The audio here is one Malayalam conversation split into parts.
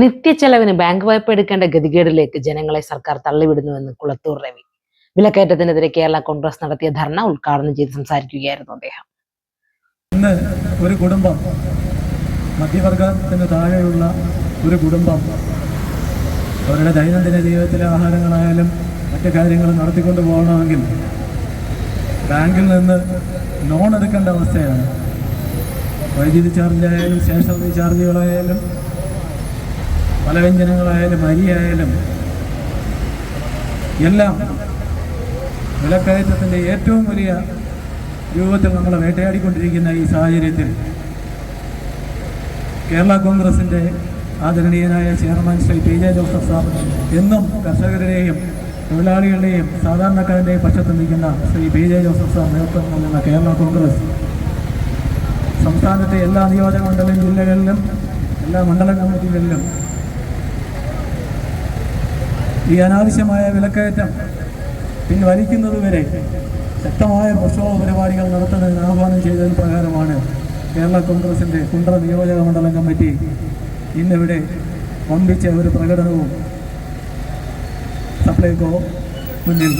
നിത്യച്ചെലവിന് ബാങ്ക് വായ്പ എടുക്കേണ്ട ഗതികേടിലേക്ക് ജനങ്ങളെ സർക്കാർ തള്ളിവിടുന്നുവെന്ന് കുളത്തൂർ രവി. വിലക്കയറ്റത്തിനെതിരെ കേരള കോൺഗ്രസ് നടത്തിയ ധർണ ഉദ്ഘാടനം ചെയ്ത് സംസാരിക്കുകയായിരുന്നു അദ്ദേഹം. ഇന്ന് ഒരു കുടുംബം മധ്യവർഗത്തിന് താഴെയുള്ള ഒരു കുടുംബം അവരുടെ ദൈനംദിന ജീവിതത്തിലെ ആഹാരങ്ങളായാലും മറ്റു കാര്യങ്ങൾ നടത്തിക്കൊണ്ട് പോകണമെങ്കിൽ ബാങ്കിൽ നിന്ന് ലോൺ എടുക്കേണ്ട അവസ്ഥയാണ്. വൈദ്യുതി ചാർജായാലും സ്റ്റേഷൻ റീചാർജുകളായാലും പലവ്യഞ്ജനങ്ങളായാലും അരിയായാലും എല്ലാം വിലക്കയറ്റത്തിന്റെ ഏറ്റവും വലിയ രൂപത്തിൽ നമ്മൾ വേട്ടയാടിക്കൊണ്ടിരിക്കുന്ന ഈ സാഹചര്യത്തിൽ കേരള കോൺഗ്രസിന്റെ ആദരണീയനായ chairman Shri P J Joseph sir എന്നും കർഷകരുടെയും തൊഴിലാളികളുടെയും സാധാരണക്കാരന്റെയും പക്ഷത്ത് നിൽക്കുന്ന Shri P J Joseph sir നേതൃത്വം നൽകുന്ന കേരള കോൺഗ്രസ്. സംസ്ഥാനത്തെ എല്ലാ നിയോജക മണ്ഡലം ജില്ലകളിലും എല്ലാ മണ്ഡലം കമ്മിറ്റികളിലും ഈ അനാവശ്യമായ വിലക്കയറ്റം പിൻവലിക്കുന്നതുവരെ ശക്തമായ പ്രക്ഷോഭ പരിപാടികൾ നടത്തുന്നതിന് ആഹ്വാനം ചെയ്തതിന് പ്രകാരമാണ് കേരള കോൺഗ്രസിന്റെ കുണ്ട്ര നിയോജക മണ്ഡലം കമ്മിറ്റി ഇന്നിവിടെ വമ്പിച്ച ഒരു പ്രകടനവും സപ്ലൈകോ മുന്നിൽ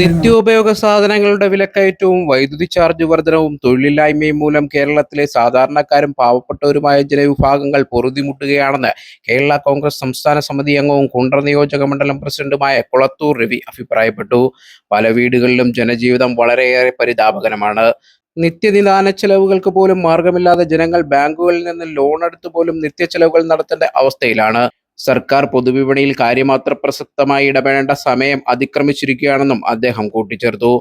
നിത്യോപയോഗ സാധനങ്ങളുടെ വിലക്കയറ്റവും വൈദ്യുതി ചാർജ് വർധനവും തൊഴിലില്ലായ്മയും മൂലം കേരളത്തിലെ സാധാരണക്കാരും പാവപ്പെട്ടവരുമായ ജനവിഭാഗങ്ങൾ പൊറുതിമുട്ടുകയാണെന്ന് കേരള കോൺഗ്രസ് സംസ്ഥാന സമിതി അംഗവും കുണ്ടർ നിയോജക മണ്ഡലം പ്രസിഡന്റുമായ കുളത്തൂർ രവി അഭിപ്രായപ്പെട്ടു. പല വീടുകളിലും ജനജീവിതം വളരെയേറെ പരിതാപകരമാണ്. നിത്യനിദാന ചെലവുകൾക്ക് പോലും മാർഗമില്ലാതെ ജനങ്ങൾ ബാങ്കുകളിൽ നിന്ന് ലോൺ എടുത്ത് പോലും നിത്യച്ചെലവുകൾ നടത്തേണ്ട അവസ്ഥയിലാണ്. സർക്കാർ പൊതുവിപണിയിൽ കാര്യമാത്ര പ്രസക്തമായി ഇടപെടേണ്ട സമയം അതിക്രമിച്ചിരിക്കുകയാണെന്നും അദ്ദേഹം കൂട്ടിച്ചേർത്തു.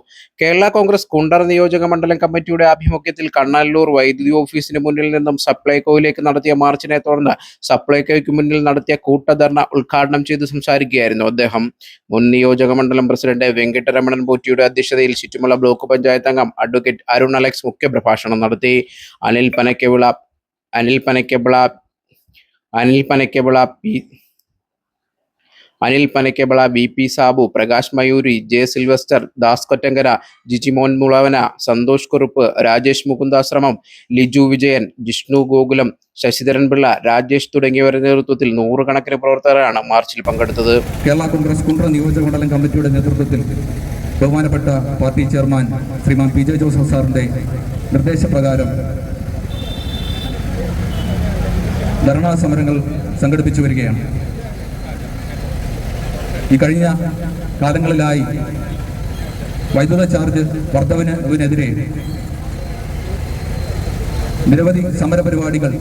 കേരള കോൺഗ്രസ് കുണ്ടർ നിയോജക മണ്ഡലം കമ്മിറ്റിയുടെ ആഭിമുഖ്യത്തിൽ കണ്ണല്ലൂർ വൈദ്യുതി ഓഫീസിന് മുന്നിൽ നിന്നും സപ്ലൈകോയിലേക്ക് നടത്തിയ മാർച്ചിനെ തുടർന്ന് സപ്ലൈകോയ്ക്ക് മുന്നിൽ നടത്തിയ കൂട്ടധർണ ഉദ്ഘാടനം ചെയ്ത് സംസാരിക്കുകയായിരുന്നു അദ്ദേഹം. മുൻ നിയോജക മണ്ഡലം പ്രസിഡന്റ് വെങ്കട്ടരമണൻ പോറ്റിയുടെ അധ്യക്ഷതയിൽ ചുറ്റുമുള്ള ബ്ലോക്ക് പഞ്ചായത്ത് അംഗം അഡ്വക്കേറ്റ് അരുൺ അലക്സ് മുഖ്യപ്രഭാഷണം നടത്തി. Anil Panakkavila Anil Panakkavila Anil Panakkavila P Anil Panakkavila B P Sabu Prakash Mayuri J Sylvester Das Kottankara Jijimon Mulavana Santhosh Kurup Rajesh Mukundashramam Liju Vijayan Jishnu Gokulam Sasidharan Pillai Rajesh തുടങ്ങിയവരുടെ നേതൃത്വത്തിൽ നൂറുകണക്കിന് പ്രവർത്തകരാണ് മാർച്ചിൽ പങ്കെടുത്തത്. കേരള കോൺഗ്രസ് കുണ്ട്ര നിയോജക മണ്ഡലം കമ്മിറ്റിയുടെ നേതൃത്വത്തിൽ ബഹുമാനപ്പെട്ട party chairman Shriman P J Joseph സാറിന്റെ നിർദ്ദേശപ്രകാരം ധർണാ സമരങ്ങൾ സംഘടിപ്പിച്ചു വരികയാണ്. ഈ കഴിഞ്ഞ കാലങ്ങളിലായി വൈദ്യുത ചാർജ് വർദ്ധവിനെതിരെ നിരവധി സമരപരിപാടികൾ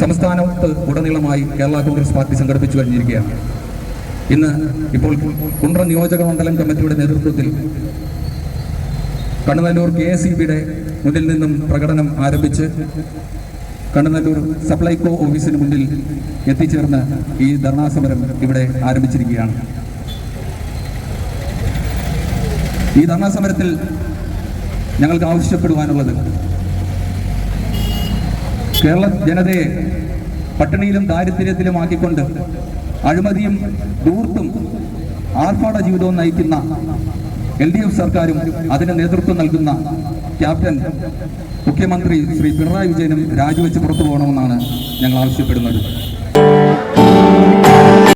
സംസ്ഥാനത്ത് ഉടനീളമായി കേരള കോൺഗ്രസ് പാർട്ടി സംഘടിപ്പിച്ചു കഴിഞ്ഞിരിക്കുകയാണ് ഇന്ന് ഇപ്പോൾ കുണ്ട്ര നിയോജക മണ്ഡലം കമ്മിറ്റിയുടെ നേതൃത്വത്തിൽ കണ്ണനല്ലൂർ കെ എസ് ഇ ബിയുടെ മുന്നിൽ നിന്നും പ്രകടനം ആരംഭിച്ച് കണ്ണനല്ലൂർ സപ്ലൈകോ ഓഫീസിന് മുന്നിൽ എത്തിച്ചേർന്ന് ഈ ധർണാ സമരം ഇവിടെ ആരംഭിച്ചിരിക്കുകയാണ്. ഈ ധർണാ സമരത്തിൽ ഞങ്ങൾക്ക് ആവശ്യപ്പെടുവാനുള്ളത് കേരള ജനതയെ പട്ടിണിയിലും ദാരിദ്ര്യത്തിലും ആക്കിക്കൊണ്ട് അഴിമതിയും ദൂർത്തും ആർഭാട ജീവിതവും നയിക്കുന്ന എൽ ഡി എഫ് സർക്കാരും അതിന് നേതൃത്വം നൽകുന്ന ക്യാപ്റ്റൻ മുഖ്യമന്ത്രി ശ്രീ പിണറായി വിജയനും രാജിവെച്ച് പുറത്തു പോകണമെന്നാണ് ഞങ്ങൾ ആവശ്യപ്പെടുന്നത്.